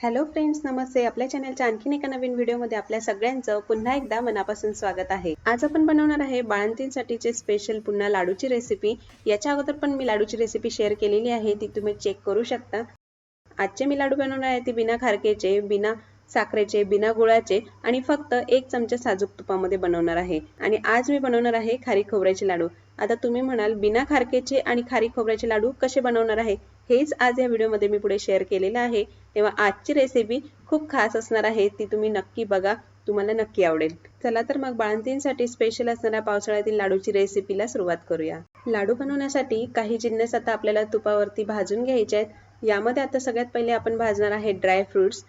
Hello friends नमस्ते. आपल्या चॅनलच्या आणखीन एका नवीन व्हिडिओमध्ये आपल्या सगळ्यांचं पुन्हा एकदा मनापासून स्वागत आहे. आज आपण बनवणार आहे बाळंतींसाठीचे स्पेशल पुन्हा लाडूची रेसिपी याच्या अगोदर पण मी लाडूची रेसिपी शेअर केलेली आहे ती तुम्ही चेक करू शकता. आजचे मी लाडू बनवणार आहे ते बिना खारकेचे बिना साखरेचे बिना गुळाचे आणि फक्त एक चमचा साजूक तुपामध्ये बनवणार आहे. आणि आज मी बनवणार आहे खारी खोबऱ्याचे लाडू. आता तुम्ही म्हणाल बिना खारकेचे आणि खारी खोबऱ्याचे लाडू कसे बनवणार आहे? हेच आज या व्हिडिओमध्ये मी पुढे शेअर केलेलं आहे. तेव्हा आजची रेसिपी खूप खास असणार आहे ती तुम्ही नक्की बघा तुम्हाला नक्की आवडेल. चला तर मग बाळंतींसाठी स्पेशल असणाऱ्या पावसाळ्यातील लाडूची रेसिपीला सुरुवात करूया. लाडू बनवण्यासाठी काही जिन्नस आता आपल्याला तुपावरती भाजून घ्यायचे आहेत. यामध्ये आता सगळ्यात पहिले आपण भाजणार आहे ड्राय फ्रुट्स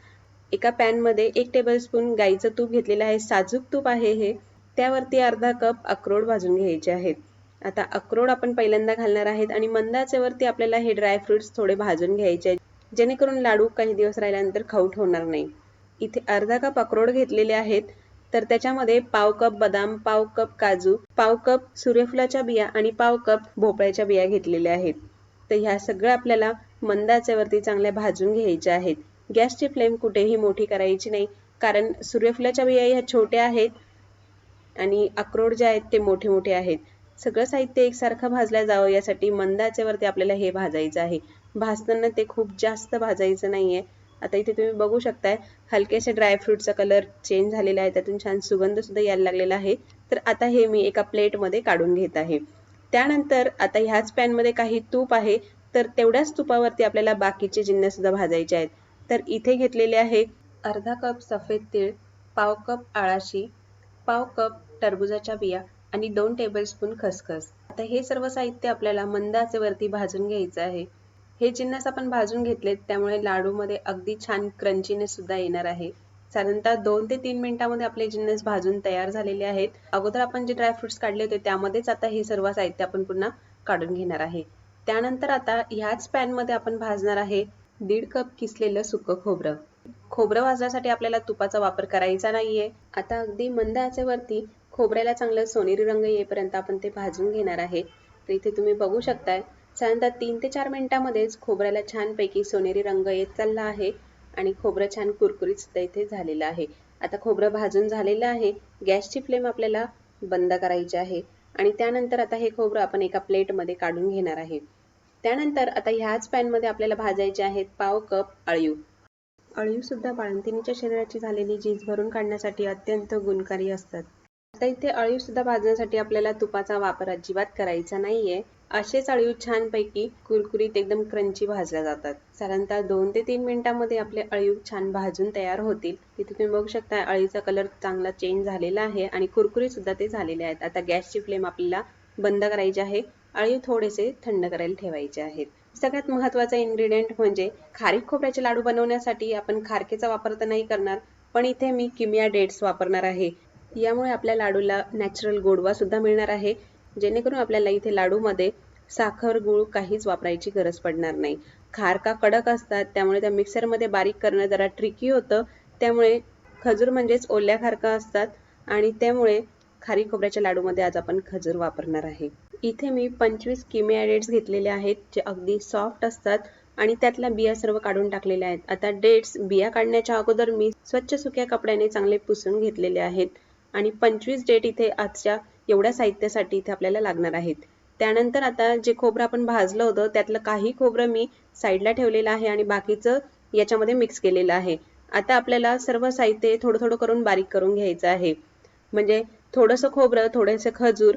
एका पॅनमध्ये एक टेबलस्पून गाईचं तूप घेतलेलं आहे. साजूक तूप आहे हे. त्यावरती अर्धा कप अक्रोड भाजून घ्यायचे आहेत. आता अक्रोड आपण पहिल्यांदा घालणार आहेत आणि मंदाच्यावरती आपल्याला हे ड्राय फ्रुट्स थोडे भाजून घ्यायचे आहेत. जेणेकरून लाडू काही दिवस राहिल्यानंतर खाऊट होणार नाही. इथे अर्धा कप अक्रोड घेतलेले आहेत तर त्याच्यामध्ये पाव कप बदाम पाव कप काजू पाव कप सूर्यफुलाच्या बिया आणि पाव कप भोपळ्याच्या बिया घेतलेल्या आहेत. तर ह्या सगळ्या आपल्याला मंद आचेवरती चांगल्या भाजून घ्यायच्या आहेत. गॅसची फ्लेम कुठेही मोठी करायची नाही कारण सूर्यफुलाच्या बिया ह्या छोट्या आहेत आणि अक्रोड जे आहेत ते मोठे मोठे आहेत. सगळं साहित्य एकसारखं भाजलं जावं यासाठी मंद आचेवरती आपल्याला हे भाजायचं आहे. भाजताना ते खूप जास्त भाजायचं नाही आहे आता इथे तुम्ही बघू शकताय हलकेसे ड्रायफ्रूटचा कलर चेंज झालेला आहे त्यातून छान सुगंध सुद्धा यायला लागलेला आहे. तर आता हे मी एका प्लेटमध्ये काढून घेत आहे. त्यानंतर आता ह्याच पॅनमध्ये काही तूप आहे तर तेवढ्याच तुपावरती आपल्याला बाकीचे जिन्नस सुद्धा भाजायचे आहेत. तर इथे घेतलेले आहे अर्धा कप सफेद तीळ पाव कप आळाशी पाव कप टरबुजाच्या बिया आणि दोन टेबलस्पून खसखस. आता हे सर्व साहित्य आपल्याला मंद आचेवरती भाजून घ्यायचं आहे. हे जिन्नस आपण भाजून घेतलेत त्यामुळे लाडूमध्ये अगदी छान क्रंचीनेस सुद्धा येणार आहे. साधारणतः दोन ते तीन मिनिटांमध्ये आपले जिन्नस भाजून तयार झालेले आहेत. अगोदर आपण जे ड्रायफ्रुट्स काढले होते त्यामध्येच आता हे सर्व साहित्य आपण पुन्हा काढून घेणार आहे. त्यानंतर आता ह्याच पॅनमध्ये आपण भाजणार आहे दीड कप किसलेलं सुकं खोबरं. खोबरं भाजण्यासाठी आपल्याला तुपाचा वापर करायचा नाहीये. आता अगदी मंद आचेवरती खोबऱ्याला चांगलं सोनेरी रंग येईपर्यंत आपण ते भाजून घेणार आहे. तर इथे तुम्ही बघू शकताय साधारणतः तीन ते चार मिनिटांमध्येच खोबऱ्याला छानपैकी सोनेरी रंग येत चालला आहे आणि खोबरं छान कुरकुरीत सुद्धा इथे झालेलं आहे. आता खोबरं भाजून झालेलं आहे. गॅसची फ्लेम आपल्याला बंद करायची आहे आणि त्यानंतर आता हे खोबरं आपण एका प्लेटमध्ये काढून घेणार आहे. त्यानंतर आता ह्याच पॅनमध्ये आपल्याला भाजायचे आहेत पाव कप अळीव. अळीव सुद्धा बाळंतिणीच्या शरीराची झालेली झीज भरून काढण्यासाठी अत्यंत गुणकारी असतात. आता इथे अळीव सुद्धा भाजण्यासाठी आपल्याला तुपाचा वापर अजिबात करायचा नाहीये. असेच अळीव छानपैकी कुरकुरीत एकदम क्रंची भाजल्या जातात. साधारणतः दोन ते तीन मिनिटांमध्ये आपले अळीव छान भाजून तयार होतील. तिथे तुम्ही बघू शकता अळीचा कलर चांगला चेंज झालेला आहे आणि कुरकुरीत सुद्धा ते झालेले आहेत. आता गॅसची फ्लेम आपल्याला बंद करायची आहे. अळीव थोडेसे थंड करायला ठेवायचे आहेत. सगळ्यात महत्त्वाचा इन्ग्रेडियंट म्हणजे खारीक खोबऱ्याचे लाडू बनवण्यासाठी आपण खारकेचा वापर तर नाही करणार पण इथे मी किमिया डेट्स वापरणार आहे. यामुळे आपल्या लाडूला नॅचरल गोडवा सुद्धा मिळणार आहे. जेणेकरून आपल्याला इथे लाडूमध्ये साखर गुळ काहीच वापरायची गरज पडणार नाही. खारका कडक असतात त्यामुळे त्या मिक्सरमध्ये बारीक करणं जरा ट्रिकी होतं. त्यामुळे खजूर म्हणजेच ओल्या खारका असतात आणि त्यामुळे खारी खोबऱ्याच्या लाडूमध्ये आज आपण खजूर वापरणार आहे. इथे मी पंचवीस किमे ॲडेट्स घेतलेले आहेत जे अगदी सॉफ्ट असतात आणि त्यातल्या बिया सर्व काढून टाकलेल्या आहेत. आता डेट्स बिया काढण्याच्या अगोदर मी स्वच्छ सुक्या कपड्याने चांगले पुसून घेतलेले आहेत. आणि पंचवीस डेट इथे आजच्या एवढ्या साहित्यासाठी इथे आपल्याला लागणार आहेत. त्यानंतर आता जे खोबरं आपण भाजलं होतं त्यातलं काही खोबरं मी साईडला ठेवलेलं आहे आणि बाकीचं याच्यामध्ये मिक्स केलेलं आहे. आता आपल्याला सर्व साहित्य थोडं थोडं करून बारीक करून घ्यायचं आहे. म्हणजे थोडंसं खोबरं थोडेसे खजूर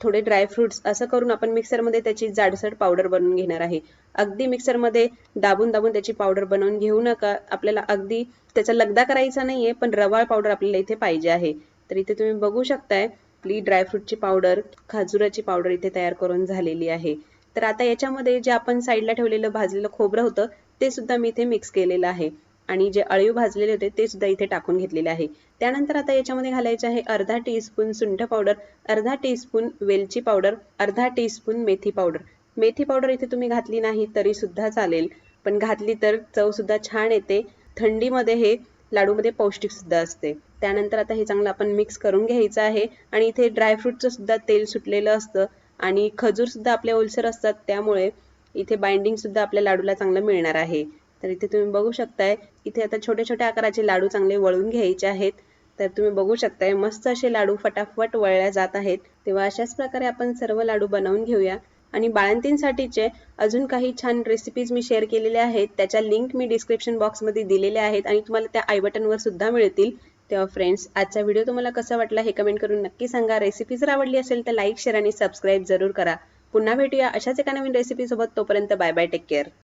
थोडे ड्रायफ्रुट्स असं करून आपण मिक्सरमध्ये त्याची जाडसर पावडर बनवून घेणार आहे. अगदी मिक्सरमध्ये दाबून दाबून त्याची पावडर बनवून घेऊ नका. आपल्याला अगदी त्याचा लगदा करायचा नाहीये पण रवाळ पावडर आपल्याला इथे पाहिजे आहे. तर इथे तुम्ही बघू शकताय आपली ड्रायफ्रूटची पावडर खजुराची पावडर इथे तयार करून झालेली आहे. तर आता याच्यामध्ये जे आपण साईडला ठेवलेलं भाजलेलं खोबरं होतं ते सुद्धा मी इथे मिक्स केलेलं आहे. आणि जे अळीव भाजलेले होते ते सुद्धा इथे टाकून घेतलेले आहे. त्यानंतर आता याच्यामध्ये घालायचे आहे अर्धा टीस्पून सुंठ पावडर अर्धा टीस्पून वेलची पावडर अर्धा टीस्पून मेथी पावडर मेथी पावडर इथे तुम्ही घातली नाही तरी सुद्धा चालेल. पण घातली तर चव सुद्धा छान येते. थंडीमध्ये हे लाडूमध्ये पौष्टिकसुद्धा असते. त्यानंतर आता हे चांगलं आपण मिक्स करून घ्यायचं आहे आणि इथे ड्रायफ्रूटचं सुद्धा तेल सुटलेलं असतं आणि खजूरसुद्धा आपल्या आपले ओलसर असतात त्यामुळे इथे बाइंडिंगसुद्धा आपल्या लाडूला चांगलं मिळणार आहे. तर इथे तुम्ही बघू शकताय इथे आता छोट्या छोट्या आकाराचे लाडू चांगले वळून घ्यायचे आहेत. तर तुम्ही बघू शकताय मस्त असे लाडू फटाफट वळल्या जात आहेत. तेव्हा अशाच प्रकारे आपण सर्व लाडू बनवून घेऊया. आणि बाळंतींसाठीचे अजून काही छान रेसिपीज मी शेअर केलेल्या आहेत. त्याच्या लिंक मी डिस्क्रिप्शन बॉक्समध्ये दिलेल्या आहेत आणि तुम्हाला त्या आय बटनवर सुद्धा मिळतील. तेव्हा फ्रेंड्स आजचा व्हिडिओ तुम्हाला कसा वाटला हे कमेंट करून नक्की सांगा. रेसिपी जर आवडली असेल तर लाईक शेअर आणि सबस्क्राईब जरूर करा. पुन्हा भेटूया अशाच एका नवीन रेसिपीसोबत तोपर्यंत बाय बाय टेक केअर